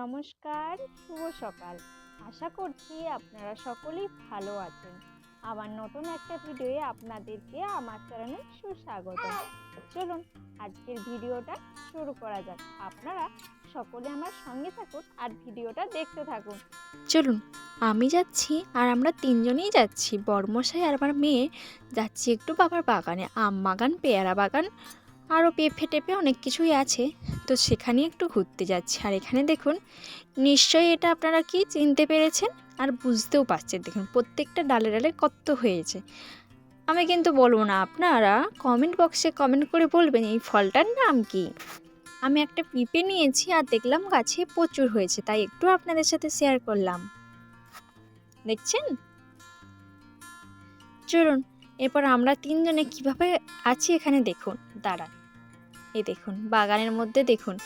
নমস্কার, শুভ সকাল। আশা করছি আপনারা সকলেই ভালো আছেন। আবার নতুন একটা ভিডিওয়ে আপনাদেরকে, আমার চ্যানেলে সুস্বাগত চলুন, আজকের ভিডিওটা শুরু করা যাক। আপনারা সকলে আমার সঙ্গে থাকুন আর ভিডিওটা দেখতে থাকুন। চলুন, আমি যাচ্ছি আর আমরা তিনজনেই যাচ্ছি। বর্মশাই আর আমার মেয়ে যাচ্ছি একটু বাবার বাগানে, আম বাগান, পেয়ারা বাগান। আরও পেঁপে টেপে অনেক কিছুই আছে। তো সেখানে একটু ঘুরতে যাচ্ছি। আর এখানে দেখুন, নিশ্চয়ই এটা আপনারা কি চিনতে পেরেছেন? আর বুঝতেও পারছেন। দেখুন, প্রত্যেকটা ডালে ডালে কত হয়েছে। আমি কিন্তু বলব না, আপনারা কমেন্ট বক্সে কমেন্ট করে বলবেন, এই ফলটার নাম কি? আমি একটা পিঁপে নিয়েছি আর দেখলাম গাছে প্রচুর হয়েছে। তাই একটু আপনাদের সাথে শেয়ার করলাম। দেখছেন? চলুন, এরপর আমরা তিনজনে কীভাবে আছি এখানে দেখুন। দাঁড়ান। এই দেখুন, বাগানের মধ্যে দেখুন,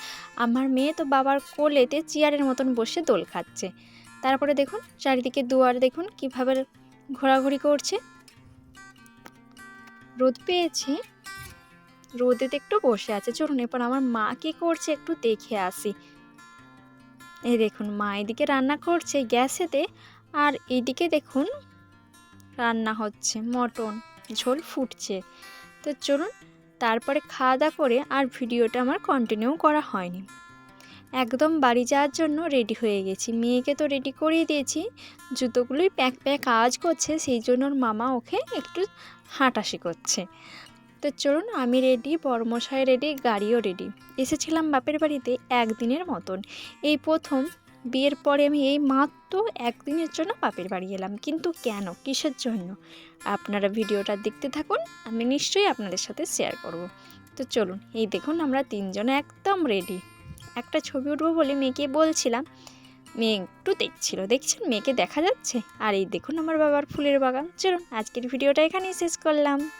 আমার মেয়ে তো বাবার কোলেতে চেয়ারের মতন বসে দোল খাচ্ছে। তারপরে দেখুন, চারিদিকে দুয়ার দেখুন, কীভাবে ঘোরাঘুরি করছে। রোদ পেয়েছে রোদেতে একটু বসে আছে। চলুন, এরপর আমার মা কি করছে একটু দেখে আসি। এই দেখুন, মা এদিকে রান্না করছে গ্যাসেতে, আর এদিকে দেখুন, রান্না হচ্ছে, মটন, ঝোল ফুটছে। তো চলুন তারপরে খাওয়া দাওয়া করে আর ভিডিওটা আমার কন্টিনিউ করা হয়নি। একদম বাড়ি যাওয়ার জন্য রেডি হয়ে গেছি। মেয়েকে তো রেডি করিয়ে দিয়েছি। জুতোগুলোই প্যাক প্যাক আওয়াজ করছে, সেই জন্য ওর মামা ওকে একটু হাঁটাশি করছে। তো চলুন, আমি রেডি বর্মশাই রেডি গাড়িও রেডি এসেছিলাম বাপের বাড়িতে একদিনের মতন। এই প্রথম বিয়ের পরে আমি এই মাত্র একদিনের জন্য বাপের বাড়ি এলাম। কিন্তু কেন? কিসের জন্য? আপনারা ভিডিওটা দেখতে থাকুন, আমি নিশ্চয়ই আপনাদের সাথে শেয়ার করব। তো চলুন, এই দেখুন আমরা তিনজনে একদম রেডি একটা ছবি উঠবো বলে মেয়েকে বলছিলাম। মেয়ে একটু দেখছিল, দেখছেন? মেয়েকে দেখা যাচ্ছে? আর এই দেখুন আমার বাবার ফুলের বাগান। চলুন, আজকের ভিডিওটা এখানেই শেষ করলাম।